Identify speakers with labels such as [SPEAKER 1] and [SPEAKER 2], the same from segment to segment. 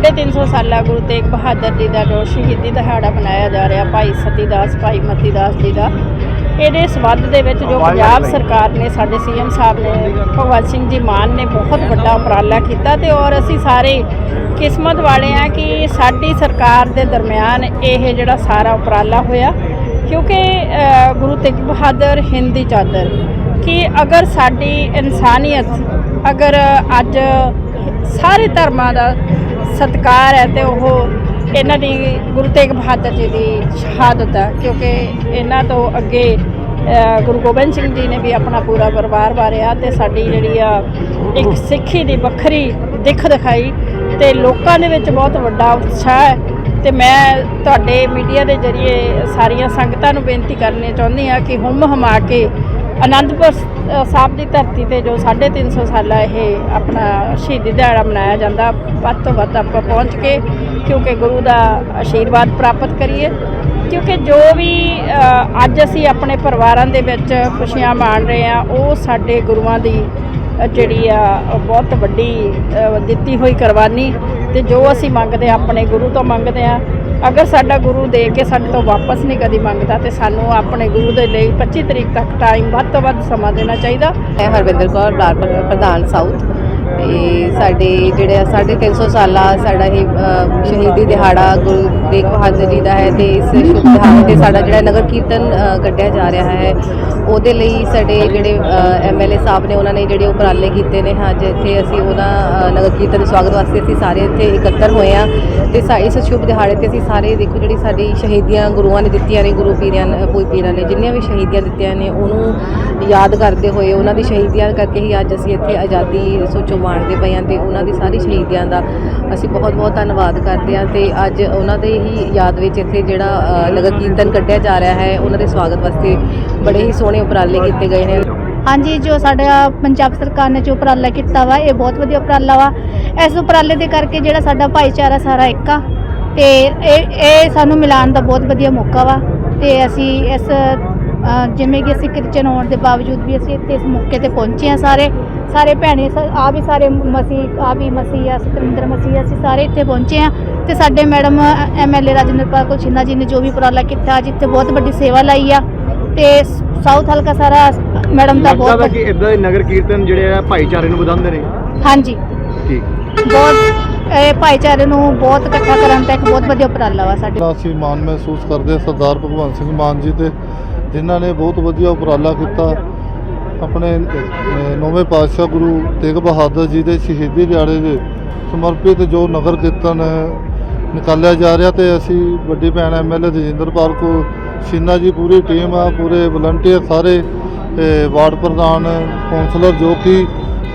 [SPEAKER 1] 350 ਸਾਲਾ ਗੁਰੂ ਤੇਗ ਬਹਾਦਰ ਜੀ ਦਾ ਜੋ ਸ਼ਹੀਦੀ ਦਿਹਾੜਾ ਮਨਾਇਆ ਜਾ ਰਿਹਾ ਭਾਈ ਸਤੀਦਾਸ ਭਾਈ ਮਤੀਦਾਸ ਜੀ ਦਾ ਇਹਦੇ ਸਬੰਧ ਦੇ ਵਿੱਚ ਜੋ ਪੰਜਾਬ ਸਰਕਾਰ ਨੇ ਸਾਡੇ ਸੀਐਮ ਸਾਹਿਬ ਨੇ ਭਗਵੰਤ ਸਿੰਘ ਜੀ ਮਾਨ ਨੇ ਬਹੁਤ ਵੱਡਾ ਉਪਰਾਲਾ ਕੀਤਾ ਤੇ ਔਰ ਅਸੀਂ ਸਾਰੇ ਕਿਸਮਤ ਵਾਲੇ ਆ ਕਿ ਸਾਡੀ ਸਰਕਾਰ ਦੇ ਦਰਮਿਆਨ ਇਹ ਜਿਹੜਾ ਸਾਰਾ ਉਪਰਾਲਾ ਹੋਇਆ ਕਿਉਂਕਿ ਗੁਰੂ ਤੇਗ ਬਹਾਦਰ ਹਿੰਦੀ ਚਾਦਰ ਕਿ ਅਗਰ ਸਾਡੀ ਇਨਸਾਨੀਅਤ ਅਗਰ ਅੱਜ ਸਾਰੇ ਧਰਮਾਂ ਦਾ ਸਤਿਕਾਰ ਹੈ ਤੇ ਉਹ ਇਹਨਾਂ ਦੀ ਗੁਰੂ ਤੇਗ ਬਹਾਦਰ ਜੀ ਦੀ ਸ਼ਹਾਦਤ ਹੈ, ਕਿਉਂਕਿ ਇਹਨਾਂ ਤੋਂ ਅੱਗੇ ਗੁਰੂ ਗੋਬਿੰਦ ਸਿੰਘ ਜੀ ਨੇ ਵੀ ਆਪਣਾ ਪੂਰਾ ਪਰਿਵਾਰ ਵਾਰਿਆ ਤੇ ਸਾਡੀ ਜਿਹੜੀ ਆ ਇੱਕ ਸਿੱਖੀ ਦੀ ਵੱਖਰੀ ਦਿੱਖ ਦਿਖਾਈ ਤੇ ਲੋਕਾਂ ਦੇ ਵਿੱਚ ਬਹੁਤ ਵੱਡਾ ਉਤਸ਼ਾਹ ਹੈ ਤੇ ਮੈਂ ਤੁਹਾਡੇ ਮੀਡੀਆ ਦੇ ਜ਼ਰੀਏ ਸਾਰੀਆਂ ਸੰਗਤਾਂ ਨੂੰ ਬੇਨਤੀ ਕਰਨੀ ਚਾਹੁੰਦੀ ਹਾਂ ਕਿ ਹੁਮ ਹਮਾ ਕੇ ਅਨੰਦਪੁਰ ਸਾਹਿਬ ਦੀ ਧਰਤੀ ਤੇ ਜੋ 350 ਸਾਲਾ ਇਹ ਆਪਣਾ ਸ਼ਹੀਦੀ ਦਿਹਾੜਾ ਮਨਾਇਆ ਜਾਂਦਾ, ਵੱਧ ਤੋਂ ਵੱਧ ਆਪਾਂ ਪਹੁੰਚ ਕੇ ਕਿਉਂਕਿ ਗੁਰੂ ਦਾ ਆਸ਼ੀਰਵਾਦ ਪ੍ਰਾਪਤ ਕਰੀਏ। ਕਿਉਂਕਿ ਜੋ ਵੀ ਅੱਜ ਅਸੀਂ ਆਪਣੇ ਪਰਿਵਾਰਾਂ ਦੇ ਵਿੱਚ ਖੁਸ਼ੀਆਂ ਮਾਣ ਰਹੇ ਹਾਂ, ਉਹ ਸਾਡੇ ਗੁਰੂਆਂ ਦੀ ਜਿਹੜੀ ਆ ਬਹੁਤ ਵੱਡੀ ਦਿੱਤੀ ਹੋਈ ਕੁਰਬਾਨੀ ਤੇ ਜੋ ਅਸੀਂ ਮੰਗਦੇ ਹਾਂ, ਆਪਣੇ ਗੁਰੂ ਤੋਂ ਮੰਗਦੇ ਹਾਂ। ਅਗਰ ਸਾਡਾ ਗੁਰੂ ਦੇ ਕੇ ਸਾਡੇ ਤੋਂ ਵਾਪਸ ਨਹੀਂ ਕਦੀ ਮੰਗਦਾ ਤੇ ਸਾਨੂੰ ਆਪਣੇ ਗੁਰੂ ਦੇ ਲਈ 25 ਤਰੀਕ ਤੱਕ ਟਾਈਮ ਵੱਧ ਤੋਂ ਵੱਧ ਸਮਾਂ ਦੇਣਾ ਚਾਹੀਦਾ।
[SPEAKER 2] ਮੈਂ ਹਰਵਿੰਦਰ ਕੌਰ ਬਲਾਕ ਪ੍ਰਧਾਨ ਸਾਊਥ। ਤੇ ਸਾਡੇ ਜਿਹੜੇ ਆ 350 ਸਾਲਾ ਸਾਡਾ ਇਹ ਸ਼ਹੀਦੀ ਦਿਹਾੜਾ ਗੁਰੂ ਤੇਗ ਬਹਾਦਰ ਜੀ ਦਾ ਹੈ ਤੇ ਇਸ ਸ਼ੁਭ ਦਿਹਾੜੇ ਤੇ ਸਾਡਾ ਜਿਹੜਾ ਨਗਰ ਕੀਰਤਨ ਕੱਢਿਆ ਜਾ ਰਿਹਾ ਹੈ। ਉਹਦੇ ਲਈ ਸਾਡੇ ਜਿਹੜੇ ਐਮਐਲਏ ਸਾਹਿਬ ਨੇ ਉਹਨਾਂ ਨੇ ਜਿਹੜੇ ਉਪਰਾਲੇ ਕੀਤੇ ਨੇ ਅੱਜ ਇੱਥੇ ਅਸੀਂ ਉਹਨਾਂ ਨਗਰ ਕੀਰਤਨ ਦੇ ਸਵਾਗਤ ਵਾਸਤੇ ਅਸੀਂ ਸਾਰੇ ਇੱਥੇ ਇਕੱਤਰ ਹੋਏ ਆ ਤੇ ਸਾ- ਇਸ ਸ਼ੁਭ ਦਿਹਾੜੇ ਤੇ ਅਸੀਂ ਸਾਰੇ ਦੇਖੋ ਜਿਹੜੀ ਸਾਡੀ ਸ਼ਹੀਦੀਆਂ ਗੁਰੂਆਂ ਨੇ ਦਿੱਤੀਆਂ ਨੇ, ਗੁਰੂ ਪੀਰਾਂ ਕੋਈ ਪੀਰਾਂ ਨੇ, ਜਿੰਨੀਆਂ ਵੀ ਸ਼ਹੀਦੀਆਂ ਦਿੱਤੀਆਂ ਨੇ, ਉਹਨੂੰ ਯਾਦ ਕਰਦੇ ਹੋਏ, ਉਹਨਾਂ ਦੀ ਸ਼ਹੀਦੀਆਂ ਕਰਕੇ ਹੀ ਅੱਜ ਅਸੀਂ ਇੱਥੇ ਆਜ਼ਾਦੀ ਸੋਚੋ ਮਾਣਦੇ ਪਏ ਹਾਂ ਤੇ ਉਹਨਾਂ ਦੀ ਸਾਰੀ ਸ਼ਹੀਦੀਆਂ ਦਾ ਅਸੀਂ ਬਹੁਤ ਬਹੁਤ ਧੰਨਵਾਦ ਕਰਦੇ ਹਾਂ ਤੇ ਅੱਜ ਉਹਨਾਂ ਦੇ ਹੀ ਯਾਦ ਵਿੱਚ ਇੱਥੇ ਜਿਹੜਾ ਅ, ਨਗਰ ਕੀਰਤਨ ਕੱਢਿਆ ਜਾ ਰਿਹਾ ਹੈ ਉਹਨਾਂ ਦੇ ਸਵਾਗਤ ਵਾਸਤੇ ਬੜੇ ਹੀ ਸੋਹਣੇ ਉਪਰਾਲੇ ਕੀਤੇ ਗਏ ਨੇ।
[SPEAKER 3] ਹਾਂਜੀ ਜੋ ਸਾਡਾ ਪੰਜਾਬ ਸਰਕਾਰ ਨੇ ਜੋ ਉਪਰਾਲਾ ਕੀਤਾ ਵਾ ਇਹ ਬਹੁਤ ਵਧੀਆ ਉਪਰਾਲਾ ਵਾ। ਇਸ ਉਪਰਾਲੇ ਦੇ ਕਰਕੇ ਜਿਹੜਾ ਸਾਡਾ ਭਾਈਚਾਰਾ ਸਾਰਾ ਇੱਕ ਆ ਤੇ ਇਹ ਇਹ ਸਾਨੂੰ ਮਿਲਾਉਣ ਦਾ ਬਹੁਤ ਵਧੀਆ ਮੌਕਾ ਵਾ ਤੇ ਅਸੀਂ ਇਸ ਜਿਵੇਂ ਕਿ ਅਸੀਂ ਕ੍ਰਿਸਚਨ ਹੋਣ ਦੇ ਬਾਵਜੂਦ ਵੀ ਅਸੀਂ ਇੱਥੇ ਇਸ ਮੌਕੇ ਤੇ ਪਹੁੰਚੇ ਆ ਸਾਰੇ। ਸਾਰੇ ਭੈਣੇ ਆ ਵੀ ਸਾਰੇ ਮਸੀਹ ਆ ਵੀ ਮਸੀਹ ਆ ਸਤਿੰਦਰ ਮਸੀਹ ਆ, ਅਸੀਂ ਸਾਰੇ ਇੱਥੇ ਪਹੁੰਚੇ ਆ ਤੇ ਸਾਡੇ ਮੈਡਮ ਐਮਐਲਏ ਰਾਜਿੰਦਰਪਾਲ ਕੌਰ ਛਿੰਨਾ ਜੀ ਨੇ ਜੋ ਵੀ ਉਪਰਾਲਾ ਕੀਤਾ ਅੱਜ ਇੱਥੇ ਬਹੁਤ ਵੱਡੀ ਸੇਵਾ ਲਾਈ ਆ ਤੇ ਸਾਊਥ ਹਲਕਾ ਸਾਰਾ ਮੈਡਮ ਦਾ
[SPEAKER 4] ਲੱਗਦਾ
[SPEAKER 3] ਬਹੁਤ
[SPEAKER 4] ਕਿ ਇਦਾਂ ਦੇ ਨਗਰ ਕੀਰਤਨ ਜਿਹੜੇ ਆ ਭਾਈਚਾਰੇ ਨੂੰ ਵਧਾਉਂਦੇ ਨੇ।
[SPEAKER 3] ਹਾਂਜੀ।
[SPEAKER 4] ਠੀਕ।
[SPEAKER 3] ਬਹੁਤ ਇਹ ਭਾਈਚਾਰੇ ਨੂੰ ਬਹੁਤ ਇਕੱਠਾ ਕਰਨ ਦਾ ਇੱਕ ਬਹੁਤ ਵਧੀਆ ਉਪਰਾਲਾ ਵਾ ਸਾਡੇ।
[SPEAKER 5] ਅਸੀਂ ਮਾਣ ਮਹਿਸੂਸ ਕਰਦੇ ਸਰਦਾਰ ਭਗਵੰਤ ਸਿੰਘ ਮਾਨ ਜੀ ਤੇ ਜਿਨ੍ਹਾਂ ਨੇ ਬਹੁਤ ਵਧੀਆ ਉਪਰਾਲਾ ਕੀਤਾ। ਆਪਣੇ ਨੌਵੇਂ ਪਾਤਸ਼ਾਹ ਗੁਰੂ ਤੇਗ ਬਹਾਦਰ ਜੀ ਦੇ ਸ਼ਹੀਦੀ ਦਿਹਾੜੇ ਦੇ ਸਮਰਪਿਤ ਜੋ ਨਗਰ ਕੀਰਤਨ ਨਿਕਾਲਿਆ ਜਾ ਰਿਹਾ ਤੇ ਅਸੀਂ ਵੱਡੀ ਭੈਣ ਐਮਐਲਏ ਰਜਿੰਦਰਪਾਲ ਕੋ, ਸ਼ਿੰਨਾ ਜੀ ਪੂਰੀ ਟੀਮ ਆ, ਪੂਰੇ ਵਲੰਟੀਅਰ ਸਾਰੇ ਵਾਰਡ ਪ੍ਰਧਾਨ ਕੌਂਸਲਰ ਜੋ ਕਿ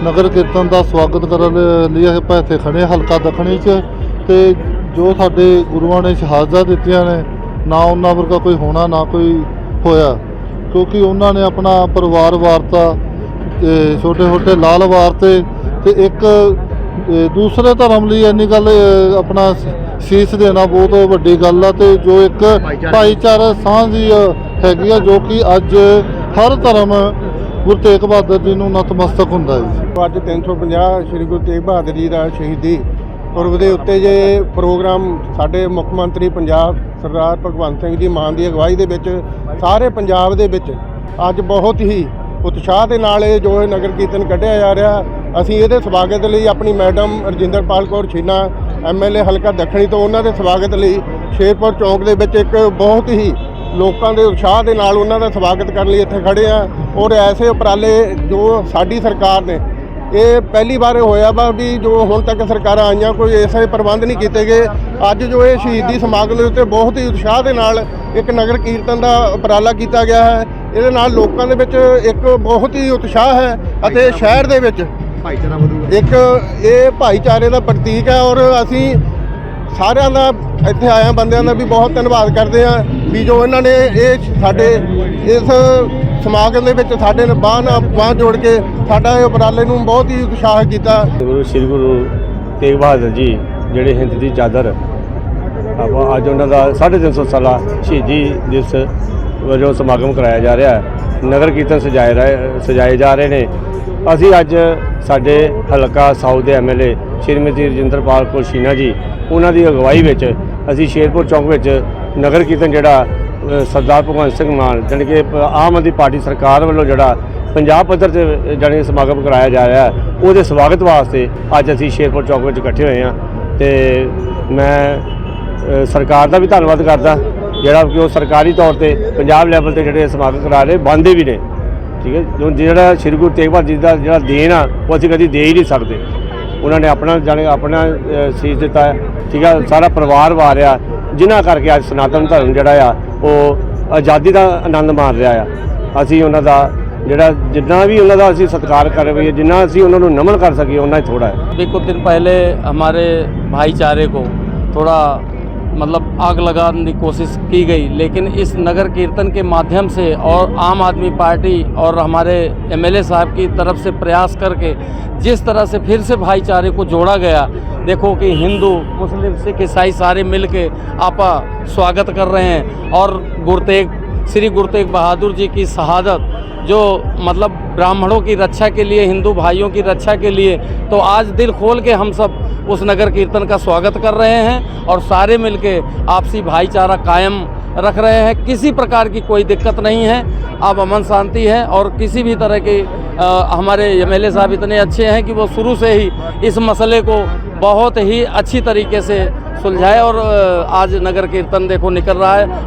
[SPEAKER 5] ਨਗਰ ਕੀਰਤਨ ਦਾ ਸਵਾਗਤ ਕਰਨ ਲਈ ਆਪਾਂ ਇੱਥੇ ਖੜੇ ਹਲਕਾ ਦੱਖਣੀ 'ਚ। ਤੇ ਜੋ ਸਾਡੇ ਗੁਰੂਆਂ ਨੇ ਸ਼ਹਾਦਤਾਂ ਦਿੱਤੀਆਂ ਨੇ, ਨਾ ਉਹਨਾਂ ਵਰਗਾ ਕੋਈ ਹੋਣਾ, ਨਾ ਕੋਈ ਹੋਇਆ। ਕਿਉਂਕਿ ਉਹਨਾਂ ਨੇ ਆਪਣਾ ਪਰਿਵਾਰ ਵਾਰਤਾ ਤੇ ਛੋਟੇ ਛੋਟੇ ਲਾਲ ਵਾਰਤੇ ਤੇ ਇੱਕ ਦੂਸਰੇ ਧਰਮ ਲਈ ਇੰਨੀ ਗੱਲ ਆਪਣਾ ਸੀਸ ਦੇਣਾ ਬਹੁਤ ਵੱਡੀ ਗੱਲ ਆ ਤੇ ਜੋ ਇੱਕ
[SPEAKER 4] ਭਾਈਚਾਰਾ।
[SPEAKER 5] ਸਾਂਝ ਹੈਗੀ ਆ ਜੋ ਕਿ ਅੱਜ ਹਰ ਧਰਮ ਗੁਰੂ ਤੇਗ ਬਹਾਦਰ ਜੀ ਨੂੰ ਨਤਮਸਤਕ ਹੁੰਦਾ ਹੈ ਜੀ
[SPEAKER 6] ਅੱਜ 350 ਸ੍ਰੀ ਗੁਰੂ ਤੇਗ ਬਹਾਦਰ ਜੀ ਦਾ ਸ਼ਹੀਦੀ ਪੁਰਬ ਦੇ ਉੱਤੇ ਜੇ ਪ੍ਰੋਗਰਾਮ ਸਾਡੇ ਮੁੱਖ ਮੰਤਰੀ ਪੰਜਾਬ ਸਰਦਾਰ ਭਗਵੰਤ ਸਿੰਘ ਜੀ ਮਾਨ ਦੀ ਅਗਵਾਈ ਦੇ ਵਿੱਚ, ਸਾਰੇ ਪੰਜਾਬ ਦੇ ਵਿੱਚ ਅੱਜ ਬਹੁਤ ਹੀ ਉਤਸ਼ਾਹ ਦੇ ਨਾਲ ਇਹ ਜੋ ਇਹ ਨਗਰ ਕੀਰਤਨ ਕੱਢਿਆ ਜਾ ਰਿਹਾ, ਅਸੀਂ ਇਹਦੇ ਸਵਾਗਤ ਲਈ ਆਪਣੀ ਮੈਡਮ ਰਜਿੰਦਰਪਾਲ ਕੌਰ ਛੀਨਾ ਐਮਐਲਏ ਹਲਕਾ ਦੱਖਣੀ ਤੋਂ ਉਹਨਾਂ ਦੇ ਸਵਾਗਤ ਲਈ ਸ਼ੇਰਪੁਰ ਚੌਂਕ ਦੇ ਵਿੱਚ ਇੱਕ ਬਹੁਤ ਹੀ ਲੋਕਾਂ ਦੇ ਉਤਸ਼ਾਹ ਦੇ ਨਾਲ ਉਹਨਾਂ ਦਾ ਸਵਾਗਤ ਕਰਨ ਲਈ ਇੱਥੇ ਖੜੇ ਆ ਔਰ ਐਸੇ ਉਪਰਾਲੇ ਜੋ ਸਾਡੀ ਸਰਕਾਰ ਨੇ ਇਹ ਪਹਿਲੀ ਵਾਰ ਹੋਇਆ ਵਾ ਵੀ ਜੋ ਹੁਣ ਤੱਕ ਸਰਕਾਰਾਂ ਆਈਆਂ ਕੋਈ ਐਸੇ ਪ੍ਰਬੰਧ ਨਹੀਂ ਕੀਤੇ ਗਏ। ਅੱਜ ਜੋ ਇਹ ਸ਼ਹੀਦੀ ਸਮਾਗਮ ਦੇ ਉੱਤੇ ਬਹੁਤ ਹੀ ਉਤਸ਼ਾਹ ਦੇ ਨਾਲ ਇੱਕ ਨਗਰ ਕੀਰਤਨ ਦਾ ਉਪਰਾਲਾ ਕੀਤਾ ਗਿਆ ਹੈ। ਇਹਦੇ ਨਾਲ ਲੋਕਾਂ ਦੇ ਵਿੱਚ ਇੱਕ ਬਹੁਤ ਹੀ ਉਤਸ਼ਾਹ ਹੈ ਅਤੇ ਸ਼ਹਿਰ ਦੇ ਵਿੱਚ
[SPEAKER 4] ਭਾਈਚਾਰਾ ਵਧੂਗਾ।
[SPEAKER 6] ਇੱਕ ਇਹ ਭਾਈਚਾਰੇ ਦਾ ਪ੍ਰਤੀਕ ਹੈ ਔਰ ਅਸੀਂ ਸਾਰਿਆਂ ਦਾ ਇੱਥੇ ਆਇਆ ਬੰਦਿਆਂ ਦਾ ਵੀ ਬਹੁਤ ਧੰਨਵਾਦ ਕਰਦੇ ਹਾਂ ਵੀ ਜੋ ਇਹਨਾਂ ਨੇ ਇਹ ਸਾਡੇ ਇਸ ਸਮਾਗਮ ਦੇ ਵਿੱਚ ਸਾਡੇ ਨਾਲ ਬਾਂਹ ਨਾਲ ਬਾਂਹ ਜੋੜ ਕੇ ਸਾਡਾ ਇਹ ਉਪਰਾਲੇ ਨੂੰ ਬਹੁਤ ਹੀ ਉਤਸ਼ਾਹ ਕੀਤਾ।
[SPEAKER 7] ਗੁਰੂ ਸ੍ਰੀ ਗੁਰੂ ਤੇਗ ਬਹਾਦਰ ਜੀ, ਜਿਹੜੇ ਹਿੰਦ ਦੀ ਚਾਦਰ, ਆਪਾਂ ਅੱਜ ਉਹਨਾਂ ਦਾ 350 ਸਾਲਾ ਸ਼ਹੀਦੀ ਦਿਵਸ ਵਜੋਂ ਸਮਾਗਮ ਕਰਾਇਆ ਜਾ ਰਿਹਾ ਹੈ। ਨਗਰ ਕੀਰਤਨ ਸਜਾਏ ਰਹੇ, ਸਜਾਏ ਜਾ ਰਹੇ ਨੇ। ਅਸੀਂ ਅੱਜ ਸਾਡੇ ਹਲਕਾ ਸਾਊਥ ਦੇ ਐਮਐਲਏ ਸ਼੍ਰੀਮਤੀ ਰਜਿੰਦਰਪਾਲ ਕੌਰ ਸ਼ੀਨਾ ਜੀ, ਉਹਨਾਂ ਦੀ ਅਗਵਾਈ ਵਿੱਚ ਅਸੀਂ ਸ਼ੇਰਪੁਰ ਚੌਂਕ ਵਿੱਚ ਨਗਰ ਕੀਰਤਨ ਜਿਹੜਾ ਸਰਦਾਰ ਭਗਵੰਤ ਸਿੰਘ ਮਾਨ, ਜਾਣੀ ਕਿ ਪ- ਆਮ ਆਦਮੀ ਪਾਰਟੀ ਸਰਕਾਰ ਵੱਲੋਂ ਜਿਹੜਾ ਪੰਜਾਬ ਪੱਧਰ ਤੇ ਜਾਣੀ ਸਮਾਗਮ ਕਰਾਇਆ ਜਾ ਰਿਹਾ ਉਹਦੇ ਸਵਾਗਤ ਵਾਸਤੇ ਅੱਜ ਅਸੀਂ ਸ਼ੇਰਪੁਰ ਚੌਕ ਵਿੱਚ ਇਕੱਠੇ ਹੋਏ ਹਾਂ ਤੇ ਮੈਂ ਸਰਕਾਰ ਦਾ ਵੀ ਧੰਨਵਾਦ ਕਰਦਾ, ਜਿਹੜਾ ਕਿ ਉਹ ਸਰਕਾਰੀ ਤੌਰ ਤੇ ਪੰਜਾਬ ਲੈਵਲ ਤੇ ਜਿਹੜੇ ਸਮਾਗਮ ਕਰਾ ਰਹੇ ਬੰਦੇ ਵੀ ਨੇ, ਠੀਕ ਹੈ, ਜੋ ਜਿਹੜਾ ਸ਼੍ਰੀ ਗੁਰੂ ਤੇਗ ਬਹਾਦਰ ਜੀ ਦਾ ਜਿਹੜਾ ਦੇਣ ਆ, ਉਹ ਅਸੀਂ ਕਦੀ ਦੇ ਹੀ ਨਹੀਂ ਸਕਦੇ। ਉਹਨਾਂ ਨੇ ਆਪਣਾ, ਜਾਣੇ ਆਪਣਾ ਸੀਸ ਦਿੱਤਾ ਠੀਕ ਹੈ, ਸਾਰਾ ਪਰਿਵਾਰ ਵਾਰਿਆ, ਜਿਨ੍ਹਾਂ ਕਰਕੇ ਅੱਜ ਸਨਾਤਨ ਧਰਮ ਜਿਹੜਾ ਆ ਉਹ ਆਜ਼ਾਦੀ ਦਾ ਆਨੰਦ ਮਾਣ ਰਿਹਾ ਆ ਅਸੀਂ ਉਹਨਾਂ ਦਾ ਜਿਹੜਾ ਜਿੰਨਾ ਵੀ ਉਹਨਾਂ ਦਾ ਅਸੀਂ ਸਤਿਕਾਰ ਕਰ ਰਹੇ ਜਿੰਨਾ ਅਸੀਂ ਉਹਨਾਂ ਨੂੰ ਨਮਨ ਕਰ ਸਕੀਏ ਉਹਨਾਂ ਹੀ ਥੋੜਾ ਹੈ
[SPEAKER 8] अभी कुछ दिन पहले हमारे भाईचारे को थोड़ा मतलब आग लगाने की कोशिश की गई। लेकिन इस नगर कीर्तन के माध्यम से और आम आदमी पार्टी और हमारे एमएलए साहब की तरफ़ से प्रयास करके जिस तरह से फिर से भाईचारे को जोड़ा गया, देखो कि हिंदू, मुस्लिम, सिख, ईसाई सारे मिल के आपा स्वागत कर रहे हैं और गुरु तेग श्री गुरु तेग बहादुर जी की शहादत जो मतलब ब्राह्मणों की रक्षा के लिए हिंदू भाइयों की रक्षा के लिए तो आज दिल खोल के हम सब उस नगर कीर्तन का स्वागत कर रहे हैं और सारे मिलके आपसी भाईचारा कायम रख रहे हैं। किसी प्रकार की कोई दिक्कत नहीं है। अब अमन शांति है और किसी भी तरह की अ, हमारे एमएलए साहब इतने अच्छे हैं कि वो शुरू से ही इस मसले को बहुत ही अच्छी तरीके से सुलझाए और आज नगर कीर्तन देखो निकल रहा है।